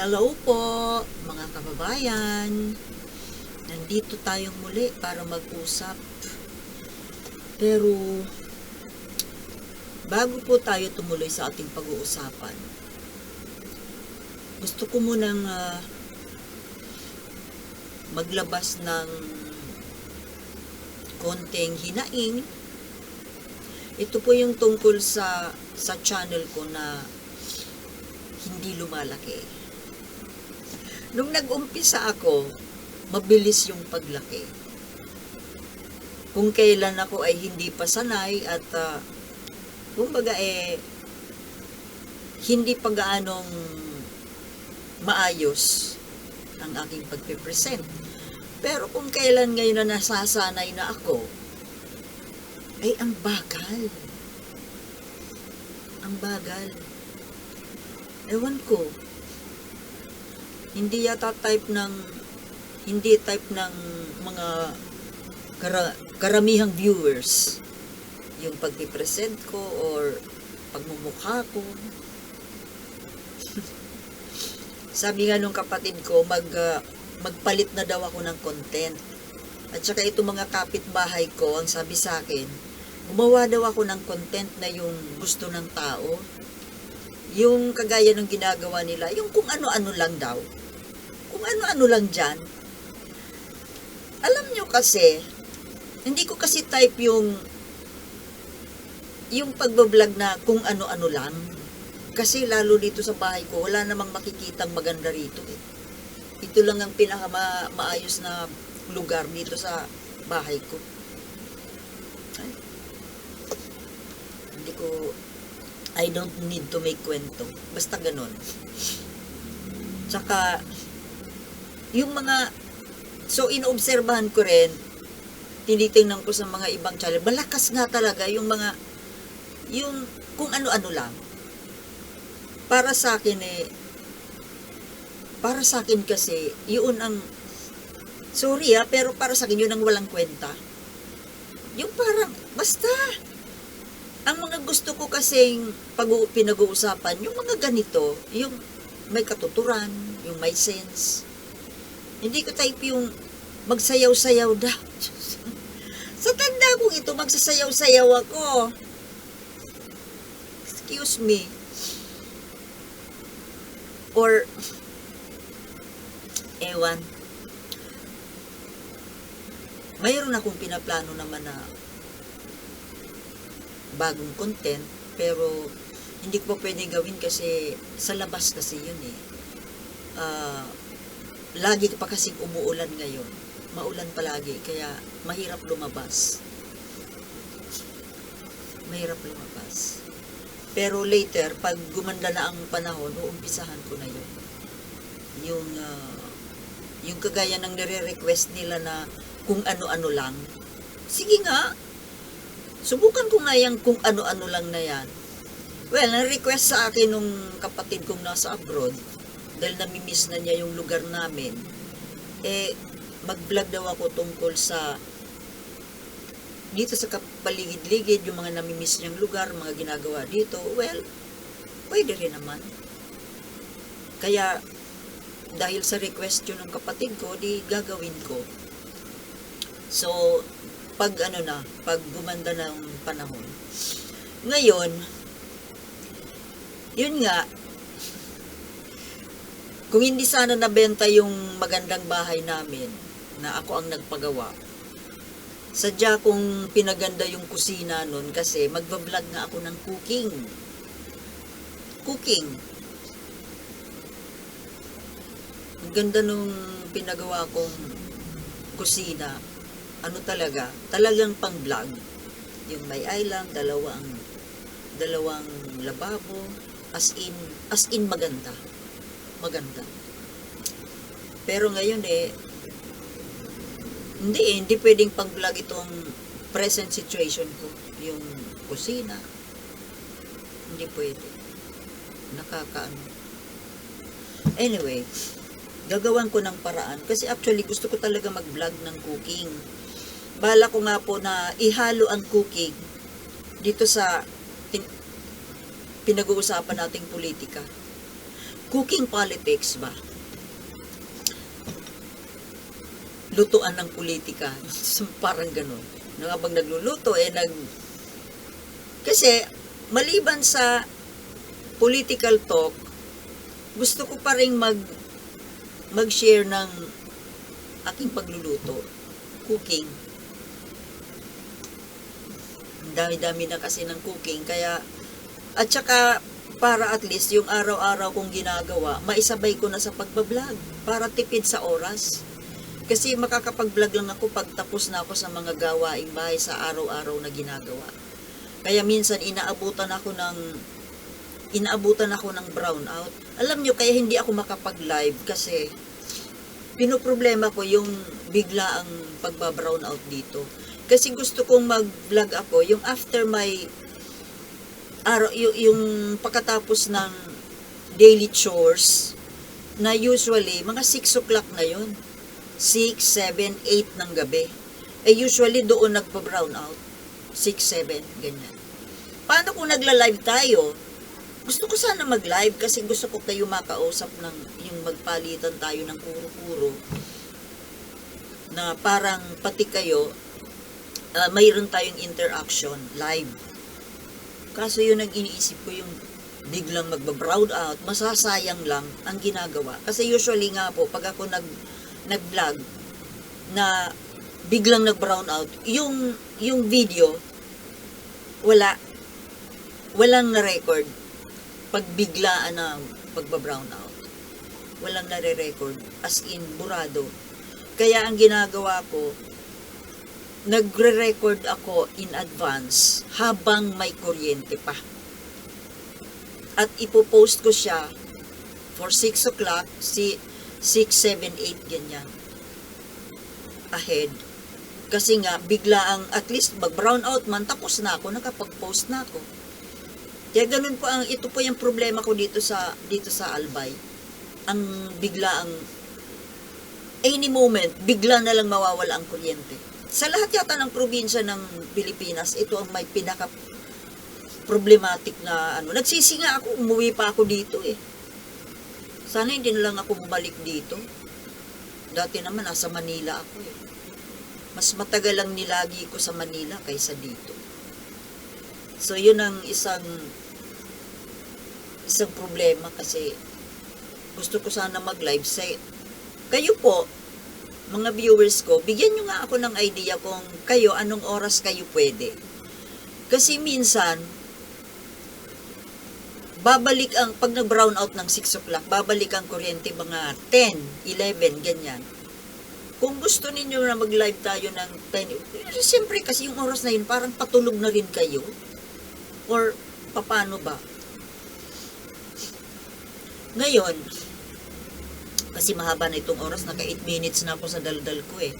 Hello po, mga kababayan. Nandito tayong muli para mag-usap. Pero, bago po tayo tumuloy sa ating pag-uusapan, gusto ko munang ah, maglabas ng konting hinaing. Ito po yung tungkol sa sa channel ko na hindi lumalaki. Nung nag-umpisa ako, mabilis yung paglaki. Kung kailan ako ay hindi pa sanay at uh, kumbaga eh hindi pa gaanong maayos ang aking pagpipresent. Pero kung kailan ngayon na nasasanay na ako, ay ang bagal. Ang bagal. Ewan ko. Hindi yata type ng hindi type ng mga kara, karamihang viewers yung pagpipresent ko or pagmumukha ko. Sabi nga nung kapatid ko, mag, ah, magpalit na daw ako ng content. At saka itong mga kapitbahay ko, ang sabi sa akin, gumawa daw ako ng content na yung gusto ng tao. Yung kagaya ng ginagawa nila, yung kung ano-ano lang daw. Kung ano-ano lang dyan. Alam nyo kasi, hindi ko kasi type yung yung pagbablog na kung ano-ano lang. Kasi lalo dito sa bahay ko, wala namang makikitang maganda rito eh. Ito lang ang pinaka maayos na lugar dito sa bahay ko. Ay. Hindi ko, I don't need to make kwento. Basta ganun. Tsaka, yung mga, so inoobserbahan ko rin, tinitingnan ko sa mga ibang channel, malakas nga talaga yung mga, yung kung ano-ano lang. Para sa akin eh, para sa akin kasi, yun ang, sorry ah, pero para sa akin yun ang walang kwenta. Yung parang, basta, ang mga gusto ko kasing pag pinag-uusapan, yung mga ganito, yung may katuturan, yung may sense. Hindi ko type yung magsayaw-sayaw daw. sa tanda kong ito, magsasayaw-sayaw ako. Excuse me. Or, ewan. Mayroon akong pinaplano naman na bagong content, pero hindi ko pa pwede gawin kasi sa labas kasi yun eh. Ah, lagi pa kasing umuulan ngayon. Maulan palagi, kaya mahirap lumabas. Mahirap lumabas. Pero later, pag gumanda na ang panahon, uumpisahan ko na yun. Yung, ah, yung kagaya ng nire-request nila na kung ano-ano lang. Sige nga, subukan ko nga yung kung ano-ano lang na yan. Well, na-request sa akin nung kapatid kong nasa abroad, dahil namimiss na niya yung lugar namin, eh, mag-vlog daw ako tungkol sa dito sa paligid-ligid, yung mga namimiss niyang lugar, mga ginagawa dito, well, pwede rin naman. Kaya, dahil sa request yun ng kapatid ko, di gagawin ko. So, pag ano na, pag gumanda ng panahon. Ngayon, yun nga, kung hindi sana nabenta yung magandang bahay namin, na ako ang nagpagawa, sadya kong pinaganda yung kusina nun kasi magbablog nga ako ng cooking. Cooking. Ang ganda nung pinagawa kong kusina. Ano talaga? Talagang pang vlog. Yung may island, dalawang dalawang lababo, as in, as in maganda. Maganda. Pero ngayon eh, hindi eh, hindi pwedeng pang-vlog itong present situation ko. Yung kusina. Hindi pwede. Nakakaano. Anyway, gagawan ko ng paraan. Kasi actually, gusto ko talaga mag-vlog ng cooking. Bala ko nga po na ihalo ang cooking dito sa pinag-uusapan nating politika. Cooking politics ba? Lutuan ng politika. Parang ganun. No, habang nagluluto, eh, nag... Kasi, maliban sa political talk, gusto ko pa rin mag mag-share ng aking pagluluto, cooking. Ang dami-dami na kasi ng cooking, kaya at saka para at least yung araw-araw kong ginagawa, maisabay ko na sa pagbablog para tipid sa oras. Kasi makakapag-vlog lang ako pag tapos na ako sa mga gawaing bahay sa araw-araw na ginagawa. Kaya minsan inaabutan ako ng inaabutan ako ng brownout. Alam nyo, kaya hindi ako makapag-live kasi pinoproblema ko yung bigla ang pagbabrown out dito. Kasi gusto kong mag-vlog ako, yung after my araw, yung, yung pagkatapos ng daily chores, na usually, mga 6 o'clock na yun. 6, 7, 8 ng gabi. Eh usually doon nagpa-brown out. 6, 7, ganyan. Paano kung nagla-live tayo? Gusto ko sana mag-live kasi gusto ko kayo makausap ng yung magpalitan tayo ng kuro-kuro na parang pati kayo ah, mayroon tayong interaction live. Kaso yun ang iniisip ko yung biglang magba-brown out, masasayang lang ang ginagawa. Kasi usually nga po, pag ako nag, nag-vlog na biglang nag-brown out, yung, yung video, wala, walang na-record pag biglaan na pagba-brown out. Walang nare-record. As in, burado. Kaya ang ginagawa ko, nagre-record ako in advance habang may kuryente pa. At ipopost ko siya for 6 o'clock, si 6, 7, 8, ganyan. Ahead. Kasi nga, bigla ang, at least mag-brown out man, tapos na ako, nakapag-post na ako. Kaya ganun po ang ito po yung problema ko dito sa dito sa Albay. Ang bigla ang any moment bigla na lang mawawala ang kuryente. Sa lahat yata ng probinsya ng Pilipinas, ito ang may pinaka problematic na ano. Nagsisi nga ako, umuwi pa ako dito eh. Sana hindi na lang ako bumalik dito. Dati naman nasa Manila ako eh. Mas matagal ang nilagi ko sa Manila kaysa dito. So, yun ang isang isang problema kasi gusto ko sana mag-live sa kayo po, mga viewers ko, bigyan nyo nga ako ng idea kung kayo, anong oras kayo pwede. Kasi minsan, babalik ang, pag nag-brown out ng 6 o'clock, babalik ang kuryente mga 10, 11, ganyan. Kung gusto ninyo na mag-live tayo ng 10, siyempre kasi yung oras na yun, parang patulog na rin kayo. Or, paano ba? Ngayon, kasi mahaba na itong oras, naka 8 minutes na ako sa daldal ko eh.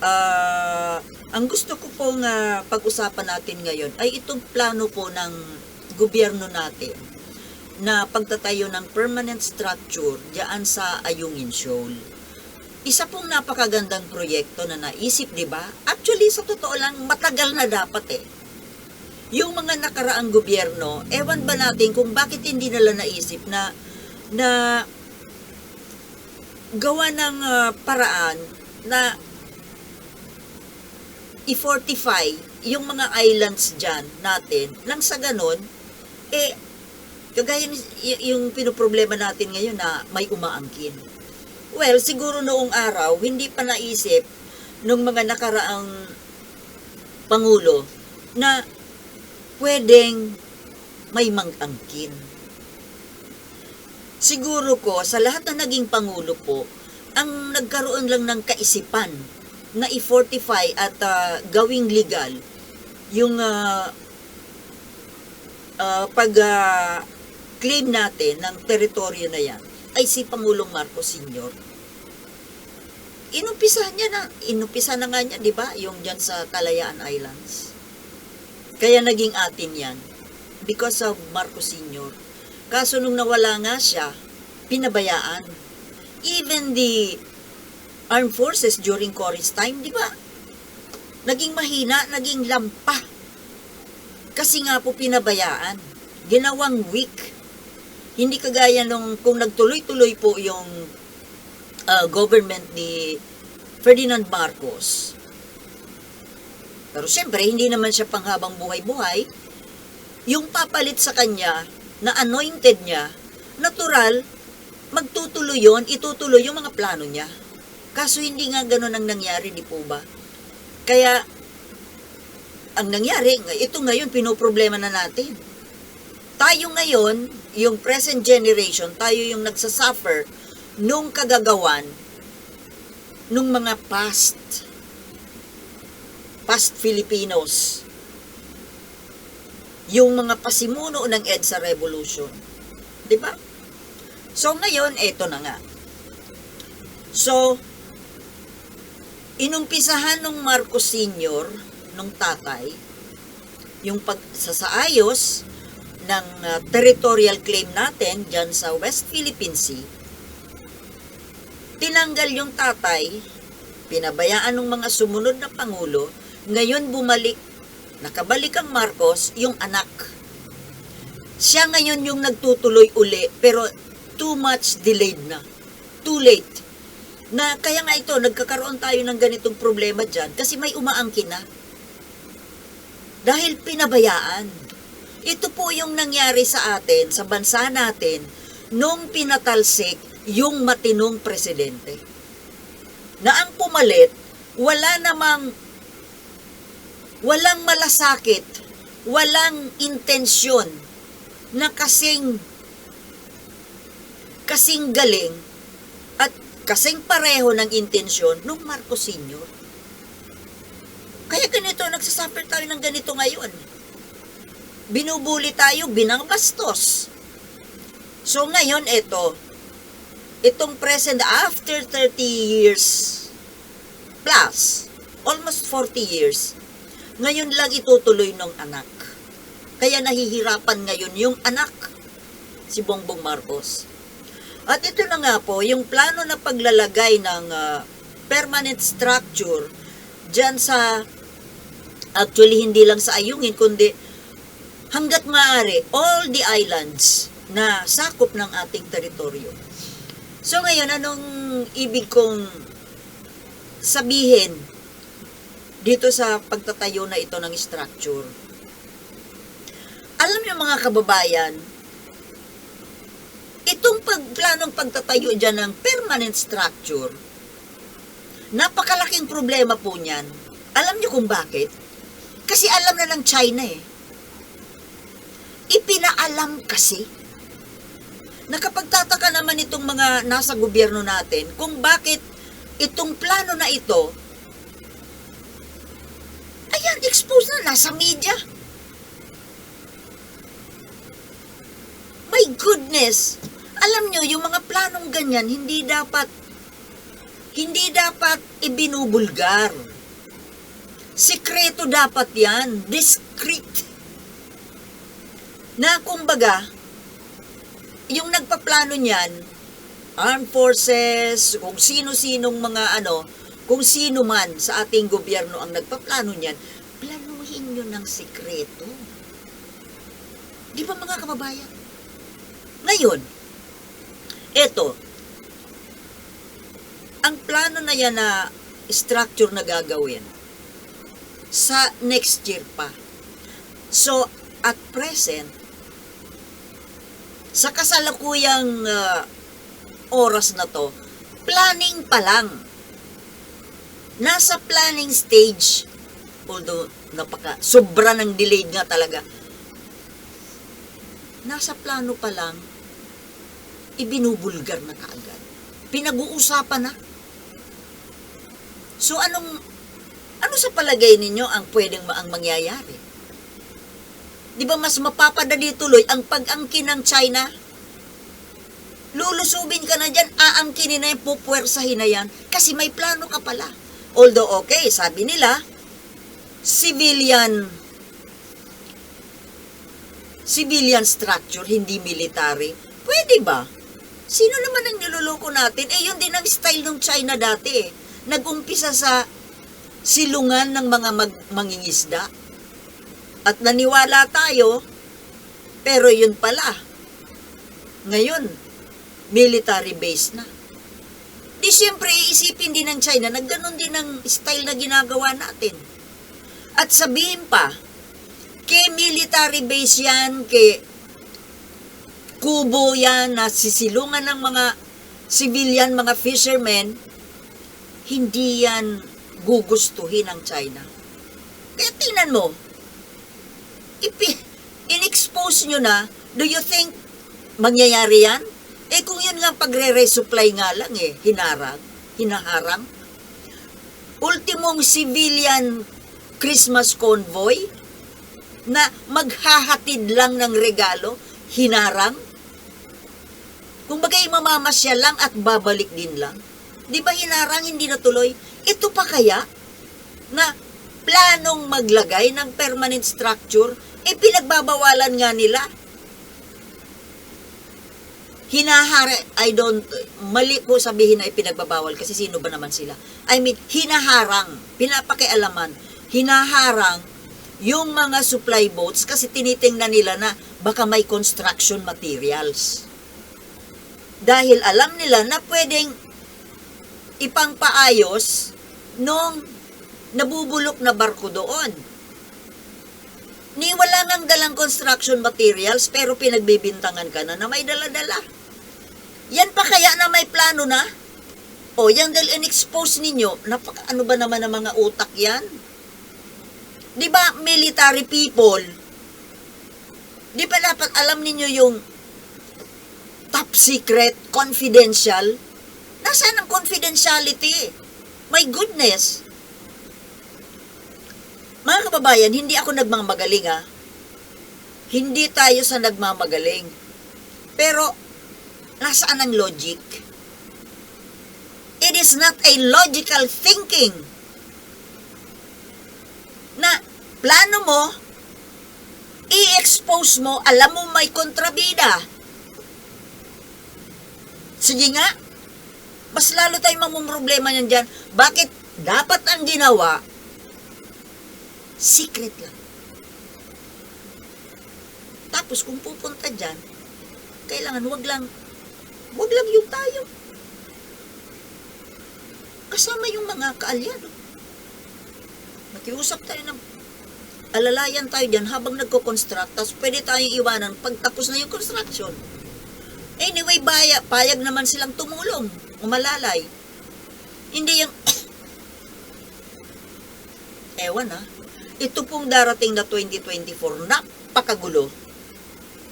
Ah, ang gusto ko pong ah, pag-usapan natin ngayon ay itong plano po ng gobyerno natin na pagtatayo ng permanent structure diyan sa Ayungin Shoal. Isa pong napakagandang proyekto na naisip, di ba? Actually, sa totoo lang, matagal na dapat eh yung mga nakaraang gobyerno, ewan ba natin kung bakit hindi nila naisip na na gawa ng ah, paraan na i-fortify yung mga islands dyan natin nang sa ganon, eh, kagaya yung pinoproblema natin ngayon na may umaangkin. Well, siguro noong araw, hindi pa naisip nung mga nakaraang pangulo na pwedeng may mang-angkin. Siguro ko, sa lahat na naging pangulo po, ang nagkaroon lang ng kaisipan na i-fortify at ah, gawing legal yung ah, ah, pag ah, claim natin ng teritoryo na yan ay si Pangulong Marcos Sr. Inumpisa niya na, inumpisa na nga niya, di ba, yung dyan sa Kalayaan Islands. Kaya naging atin yan. Because of Marcos Sr. Kaso nung nawala nga siya, pinabayaan. Even the armed forces during Cory's time, di ba? Naging mahina, naging lampa. Kasi nga po pinabayaan. Ginawang weak. Hindi kagaya nung kung nagtuloy-tuloy po yung uh, government ni Ferdinand Marcos. Pero siyempre, hindi naman siya panghabang buhay-buhay. Yung papalit sa kanya, na anointed niya, natural, magtutuloy yon, itutuloy yung mga plano niya. Kaso hindi nga ganun ang nangyari, di po ba? Kaya, ang nangyari, ito ngayon, pinoproblema na natin. Tayo ngayon, yung present generation, tayo yung nagsasuffer nung kagagawan nung mga past past Filipinos yung mga pasimuno ng EDSA Revolution. Di ba? So, ngayon, eto na nga. So, inumpisahan nung Marcos Sr., nung tatay, yung pagsasaayos ng uh, territorial claim natin dyan sa West Philippine Sea, tinanggal yung tatay, pinabayaan ng mga sumunod na pangulo, ngayon bumalik, nakabalik ang Marcos, yung anak. Siya ngayon yung nagtutuloy uli, pero too much delayed na. Too late. Na kaya nga ito, nagkakaroon tayo ng ganitong problema dyan kasi may umaangkin na. Dahil pinabayaan. Ito po yung nangyari sa atin, sa bansa natin, nung pinatalsik yung matinong presidente. Na ang pumalit, wala namang, walang malasakit, walang intensyon na kasing, kasing galing at kasing pareho ng intensyon nung Marcos Sr. Kaya ganito, nagsasuffer tayo ng ganito ngayon. Binubuli tayo, binangbastos. So ngayon, ito, itong present after 30 years plus, almost 40 years, ngayon lang itutuloy ng anak. Kaya nahihirapan ngayon yung anak, si Bongbong Marcos. At ito na nga po, yung plano na paglalagay ng uh, permanent structure dyan sa, actually hindi lang sa Ayungin, kundi hanggat maaari, all the islands na sakop ng ating teritoryo. So ngayon, anong ibig kong sabihin dito sa pagtatayo na ito ng structure? Alam niyo mga kababayan, itong pagplanong pagtatayo dyan ng permanent structure, napakalaking problema po niyan. Alam niyo kung bakit? Kasi alam na ng China eh. Ipinaalam kasi nakapagtataka naman itong mga nasa gobyerno natin kung bakit itong plano na ito ayan, exposed na nasa media. My goodness! Alam nyo, yung mga planong ganyan, hindi dapat hindi dapat ibinubulgar. Sikreto dapat yan. Discreet. Na kumbaga, yung nagpaplano niyan, armed forces, kung sino-sinong mga ano, kung sino man sa ating gobyerno ang nagpaplano niyan, planuhin nyo ng sikreto. Di ba mga kababayan? Ngayon, eto, ang plano na yan na structure na gagawin sa next year pa. So, at present, sa kasalukuyang uh, oras na to, planning pa lang. Nasa planning stage, although napaka, sobra ng delayed nga talaga, nasa plano pa lang, ibinubulgar na kaagad. Pinag-uusapan na. So anong, ano sa palagay ninyo ang pwedeng maang mangyayari? Di ba mas mapapadali tuloy ang pag-angkin ng China? Lulusubin ka na dyan, aangkinin na yan, pupwersahin na yan, kasi may plano ka pala. Although okay, sabi nila, civilian civilian structure, hindi military. Pwede ba? Sino naman ang niloloko natin? Eh, yun din ang style ng China dati eh. Nag-umpisa sa silungan ng mga mag- mangingisda. At naniwala tayo, pero yun pala. Ngayon, military base na. Di siyempre, iisipin din ng China na ganun din ang style na ginagawa natin. At sabihin pa, ke military base yan, ke kubo yan, na sisilungan ng mga civilian, mga fishermen, hindi yan gugustuhin ng China. Kaya tingnan mo, ipi, in-expose nyo na, do you think mangyayari yan? Nga pagre-resupply nga lang eh, hinarang, hinaharang. Ultimong civilian Christmas convoy na maghahatid lang ng regalo, hinarang. Kung bagay mamamasya lang at babalik din lang. Di ba hinarang, hindi natuloy? Ito pa kaya na planong maglagay ng permanent structure, eh pinagbabawalan nga nila hinahara, I don't, mali po sabihin na ipinagbabawal kasi sino ba naman sila? I mean, hinaharang, pinapakialaman, hinaharang yung mga supply boats kasi tinitingnan nila na baka may construction materials. Dahil alam nila na pwedeng ipangpaayos nung nabubulok na barko doon. Ni wala nang dalang construction materials pero pinagbibintangan ka na na may dala-dala. Yan pa kaya na may plano na? O yan dahil in-expose ninyo, napaka ano ba naman ang mga utak yan? Di ba military people, di ba dapat alam ninyo yung top secret, confidential? Nasaan ang confidentiality? My goodness! Mga kababayan, hindi ako nagmamagaling ha. Hindi tayo sa nagmamagaling. Pero, nasaan ang logic? It is not a logical thinking na plano mo, i-expose mo, alam mo may kontrabida. Sige nga, mas lalo tayong mamumroblema niyan dyan. Bakit dapat ang ginawa, secret lang. Tapos kung pupunta dyan, kailangan wag lang, wag lang yung tayo. Kasama yung mga kaalyado. Nakiusap tayo ng alalayan tayo dyan habang nagko-construct, tapos pwede tayong iwanan pag tapos na yung construction. Anyway, baya, payag naman silang tumulong, umalalay. Hindi yung, ewan ha, ito pong darating na 2024, napakagulo.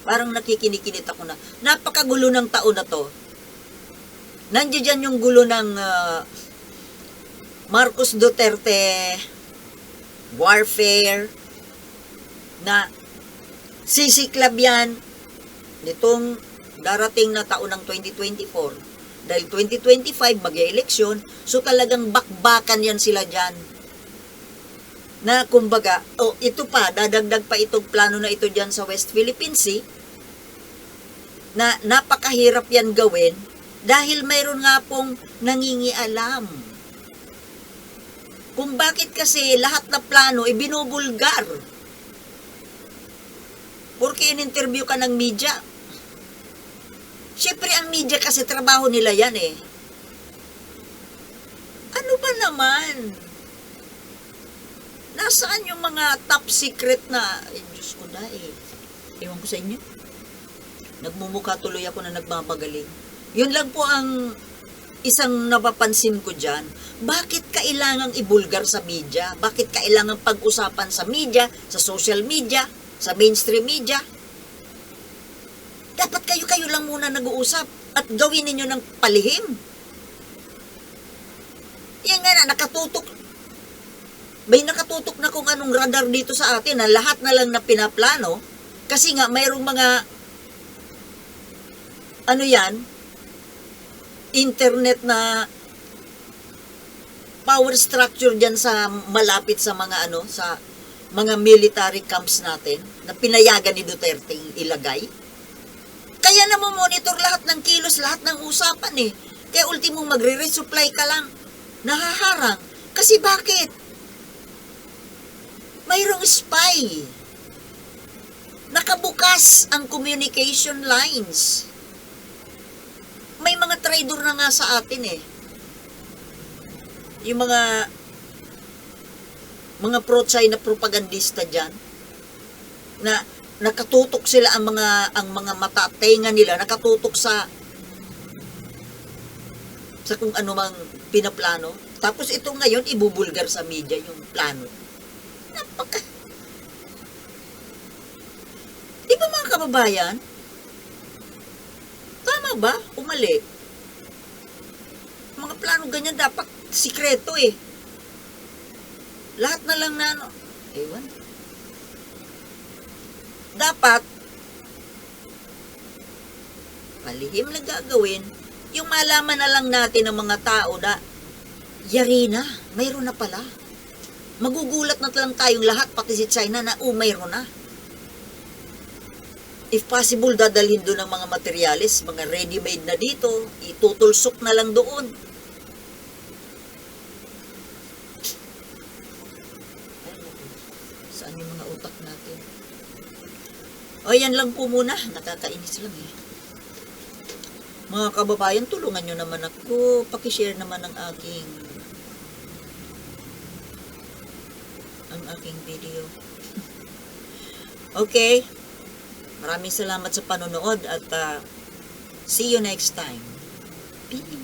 Parang nakikinikinit ako na, napakagulo ng taon na to. Nandiyan yung gulo ng ah, Marcos Duterte warfare na sisiklab yan nitong darating na taon ng 2024. Dahil 2025, mag-eleksyon, so talagang bakbakan yan sila dyan na kumbaga, oh, ito pa, dadagdag pa itong plano na ito dyan sa West Philippine Sea, na napakahirap yan gawin dahil mayroon nga pong nangingialam. Kung bakit kasi lahat na plano ay binubulgar. Porque in-interview ka ng media. Siyempre, ang media kasi trabaho nila yan eh. Ano ba naman? Nasaan yung mga top secret na, eh, Diyos ko na eh. Ewan ko sa inyo. Nagmumukha tuloy ako na nagmamagaling. Yun lang po ang isang napapansin ko dyan. Bakit kailangang ibulgar sa media? Bakit kailangang pag-usapan sa media, sa social media, sa mainstream media? Dapat kayo-kayo lang muna nag-uusap at gawin ninyo ng palihim. Yan nga na, nakatutok may nakatutok na kung anong radar dito sa atin na lahat na lang na pinaplano kasi nga mayroong mga ano yan internet na power structure dyan sa malapit sa mga ano sa mga military camps natin na pinayagan ni Duterte ilagay. Kaya na mo monitor lahat ng kilos lahat ng usapan eh. Kaya ultimong magre-resupply ka lang. Nahaharang. Kasi bakit mayroong spy. Nakabukas ang communication lines. may mga trader na nga sa atin eh. Yung mga mga pro-China propagandista diyan na nakatutok sila ang mga ang mga mata at tenga nila nakatutok sa sa kung ano mang pinaplano. Tapos ito ngayon ibubulgar sa media yung plano. Napaka Di ba mga kababayan? Tama ba? Umali. Mga plano ganyan dapat sikreto eh. Lahat na lang na ano. Ewan. Dapat palihim na gagawin yung malaman na lang natin ng mga tao na yari na, mayroon na pala. Magugulat na lang tayong lahat, pati si China na, oh, mayroon na. If possible, dadalhin doon ng mga materialis, mga ready-made na dito, itutulsok na lang doon. Saan yung mga utak natin? O, yan lang po muna. Nakakainis lang eh. Mga kababayan, tulungan nyo naman ako. Pakishare naman ang aking ang aking video. okay. Maraming salamat sa panonood at uh, see you next time. Peace.